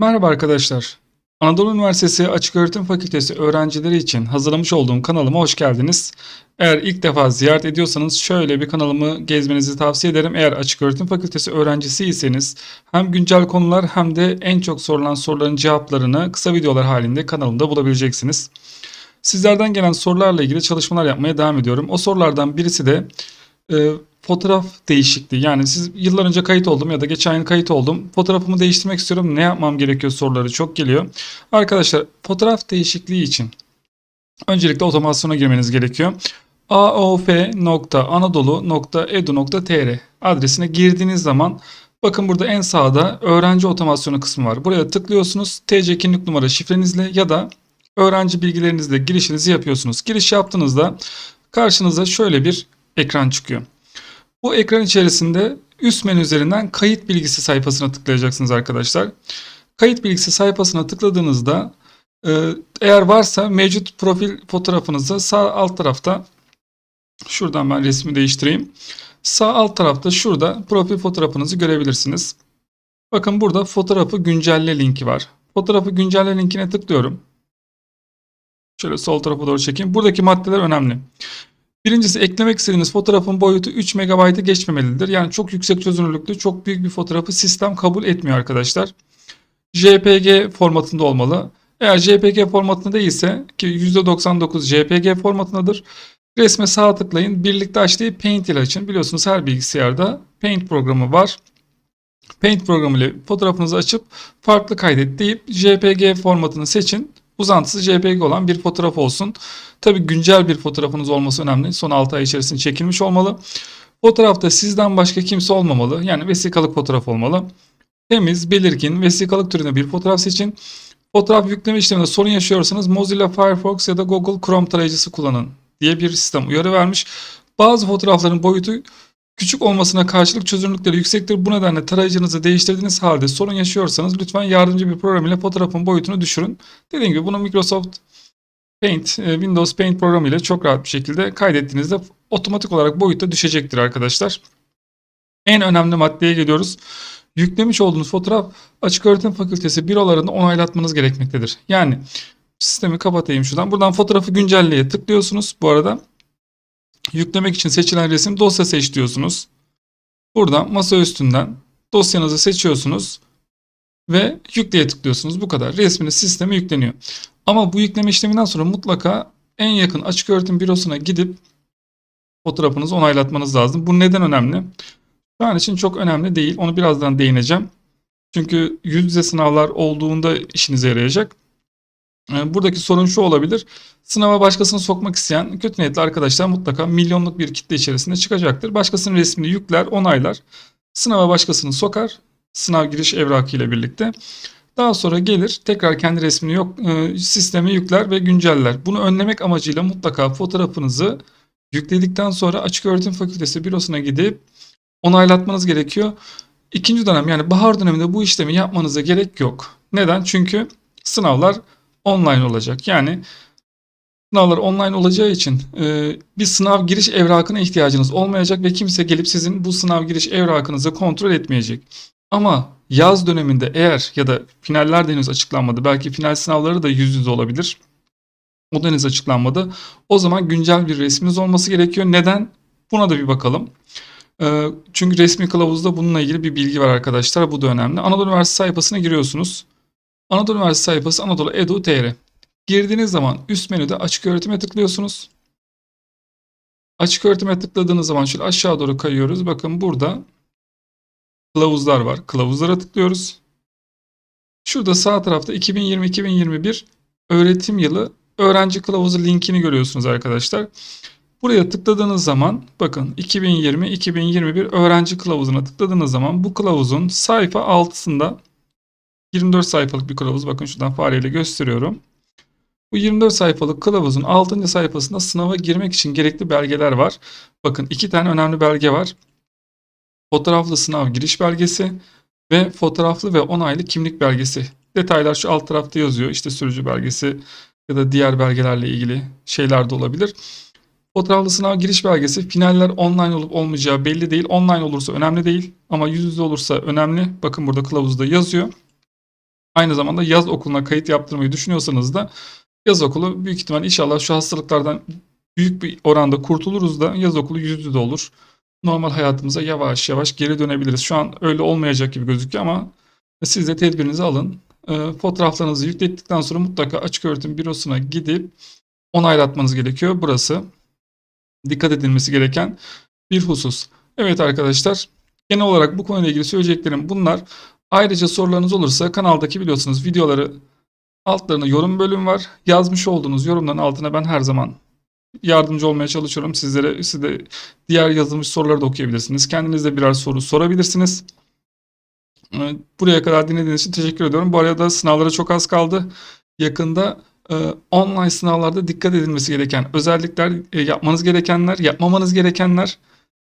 Merhaba arkadaşlar. Anadolu Üniversitesi Açıköğretim Fakültesi öğrencileri için hazırlamış olduğum kanalıma hoş geldiniz. Eğer ilk defa ziyaret ediyorsanız şöyle bir kanalımı gezmenizi tavsiye ederim. Eğer Açıköğretim Fakültesi öğrencisiyseniz hem güncel konular hem de en çok sorulan soruların cevaplarını kısa videolar halinde kanalımda bulabileceksiniz. Sizlerden gelen sorularla ilgili çalışmalar yapmaya devam ediyorum. O sorulardan birisi de e, fotoğraf değişikliği. Yani siz yıllar önce kayıt oldum ya da geçen yıl kayıt oldum. Fotoğrafımı değiştirmek istiyorum. Ne yapmam gerekiyor soruları çok geliyor. Arkadaşlar fotoğraf değişikliği için öncelikle otomasyona girmeniz gerekiyor. aof.anadolu.edu.tr adresine girdiğiniz zaman bakın burada en sağda öğrenci otomasyonu kısmı var. Buraya tıklıyorsunuz. TC kimlik numara şifrenizle ya da öğrenci bilgilerinizle girişinizi yapıyorsunuz. Giriş yaptığınızda karşınıza şöyle bir ekran çıkıyor. Bu ekran içerisinde üst menü üzerinden kayıt bilgisi sayfasına tıklayacaksınız arkadaşlar. Kayıt bilgisi sayfasına tıkladığınızda e, eğer varsa mevcut profil fotoğrafınızı sağ alt tarafta şuradan ben resmi değiştireyim. Sağ alt tarafta şurada profil fotoğrafınızı görebilirsiniz. Bakın burada fotoğrafı güncelle linki var. Fotoğrafı güncelle linkine tıklıyorum. Şöyle sol tarafa doğru çekeyim. Buradaki maddeler önemli. Birincisi eklemek istediğiniz fotoğrafın boyutu 3 MB'ı geçmemelidir. Yani çok yüksek çözünürlüklü, çok büyük bir fotoğrafı sistem kabul etmiyor arkadaşlar. JPG formatında olmalı. Eğer JPG formatında değilse ki %99 JPG formatındadır. Resme sağ tıklayın. Birlikte açtığı Paint ile açın. Biliyorsunuz her bilgisayarda Paint programı var. Paint programı ile fotoğrafınızı açıp farklı kaydet deyip JPG formatını seçin uzantısı JPG olan bir fotoğraf olsun. Tabi güncel bir fotoğrafınız olması önemli. Son 6 ay içerisinde çekilmiş olmalı. Fotoğrafta sizden başka kimse olmamalı. Yani vesikalık fotoğraf olmalı. Temiz, belirgin, vesikalık türünde bir fotoğraf seçin. Fotoğraf yükleme işleminde sorun yaşıyorsanız Mozilla Firefox ya da Google Chrome tarayıcısı kullanın diye bir sistem uyarı vermiş. Bazı fotoğrafların boyutu küçük olmasına karşılık çözünürlükleri yüksektir. Bu nedenle tarayıcınızı değiştirdiğiniz halde sorun yaşıyorsanız lütfen yardımcı bir program ile fotoğrafın boyutunu düşürün. Dediğim gibi bunu Microsoft Paint, e, Windows Paint programı ile çok rahat bir şekilde kaydettiğinizde otomatik olarak boyutta düşecektir arkadaşlar. En önemli maddeye geliyoruz. Yüklemiş olduğunuz fotoğraf Açık Öğretim Fakültesi bürolarında onaylatmanız gerekmektedir. Yani sistemi kapatayım şuradan. Buradan fotoğrafı güncelleye tıklıyorsunuz. Bu arada Yüklemek için seçilen resim dosya seç diyorsunuz. Buradan masa üstünden dosyanızı seçiyorsunuz ve yükleye tıklıyorsunuz. Bu kadar. Resminiz sisteme yükleniyor. Ama bu yükleme işleminden sonra mutlaka en yakın açık öğretim bürosuna gidip fotoğrafınızı onaylatmanız lazım. Bu neden önemli? Şu an için çok önemli değil. Onu birazdan değineceğim. Çünkü yüz yüze sınavlar olduğunda işinize yarayacak. Ee, buradaki sorun şu olabilir. Sınava başkasını sokmak isteyen kötü niyetli arkadaşlar mutlaka milyonluk bir kitle içerisinde çıkacaktır. Başkasının resmini yükler, onaylar. Sınava başkasını sokar. Sınav giriş evrakı ile birlikte. Daha sonra gelir tekrar kendi resmini yok e, sisteme yükler ve günceller. Bunu önlemek amacıyla mutlaka fotoğrafınızı yükledikten sonra Açık Öğretim Fakültesi bürosuna gidip onaylatmanız gerekiyor. İkinci dönem yani bahar döneminde bu işlemi yapmanıza gerek yok. Neden? Çünkü sınavlar online olacak. Yani sınavlar online olacağı için e, bir sınav giriş evrakına ihtiyacınız olmayacak ve kimse gelip sizin bu sınav giriş evrakınızı kontrol etmeyecek. Ama yaz döneminde eğer ya da finaller de henüz açıklanmadı. Belki final sınavları da yüz yüze olabilir. O da henüz açıklanmadı. O zaman güncel bir resminiz olması gerekiyor. Neden? Buna da bir bakalım. E, çünkü resmi kılavuzda bununla ilgili bir bilgi var arkadaşlar. Bu da önemli. Anadolu Üniversitesi sayfasına giriyorsunuz. Anadolu Üniversitesi sayfası Anadolu Edu.tr. Girdiğiniz zaman üst menüde açık öğretime tıklıyorsunuz. Açık öğretime tıkladığınız zaman şöyle aşağı doğru kayıyoruz. Bakın burada kılavuzlar var. Kılavuzlara tıklıyoruz. Şurada sağ tarafta 2020-2021 öğretim yılı öğrenci kılavuzu linkini görüyorsunuz arkadaşlar. Buraya tıkladığınız zaman bakın 2020-2021 öğrenci kılavuzuna tıkladığınız zaman bu kılavuzun sayfa altısında 24 sayfalık bir kılavuz. Bakın şuradan fareyle gösteriyorum. Bu 24 sayfalık kılavuzun 6. sayfasında sınava girmek için gerekli belgeler var. Bakın iki tane önemli belge var. Fotoğraflı sınav giriş belgesi ve fotoğraflı ve onaylı kimlik belgesi. Detaylar şu alt tarafta yazıyor. İşte sürücü belgesi ya da diğer belgelerle ilgili şeyler de olabilir. Fotoğraflı sınav giriş belgesi finaller online olup olmayacağı belli değil. Online olursa önemli değil ama yüz yüze olursa önemli. Bakın burada kılavuzda yazıyor. Aynı zamanda yaz okuluna kayıt yaptırmayı düşünüyorsanız da yaz okulu büyük ihtimal inşallah şu hastalıklardan büyük bir oranda kurtuluruz da yaz okulu yüz yüze olur. Normal hayatımıza yavaş yavaş geri dönebiliriz. Şu an öyle olmayacak gibi gözüküyor ama siz de tedbirinizi alın. E, fotoğraflarınızı yüklettikten sonra mutlaka açık öğretim bürosuna gidip onaylatmanız gerekiyor. Burası dikkat edilmesi gereken bir husus. Evet arkadaşlar genel olarak bu konuyla ilgili söyleyeceklerim bunlar. Ayrıca sorularınız olursa kanaldaki biliyorsunuz videoları altlarına yorum bölüm var. Yazmış olduğunuz yorumların altına ben her zaman yardımcı olmaya çalışıyorum. Sizlere siz de diğer yazılmış soruları da okuyabilirsiniz. Kendiniz de birer soru sorabilirsiniz. Ee, Buraya kadar dinlediğiniz için teşekkür ediyorum. Bu arada sınavlara çok az kaldı. Yakında e, online sınavlarda dikkat edilmesi gereken özellikler, e, yapmanız gerekenler, yapmamanız gerekenler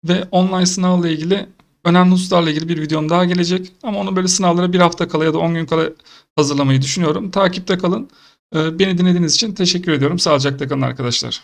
ve online sınavla ilgili önemli hususlarla ilgili bir videom daha gelecek. Ama onu böyle sınavlara bir hafta kala ya da 10 gün kala hazırlamayı düşünüyorum. Takipte kalın. Ee, Beni dinlediğiniz için teşekkür ediyorum. Sağlıcakla kalın arkadaşlar.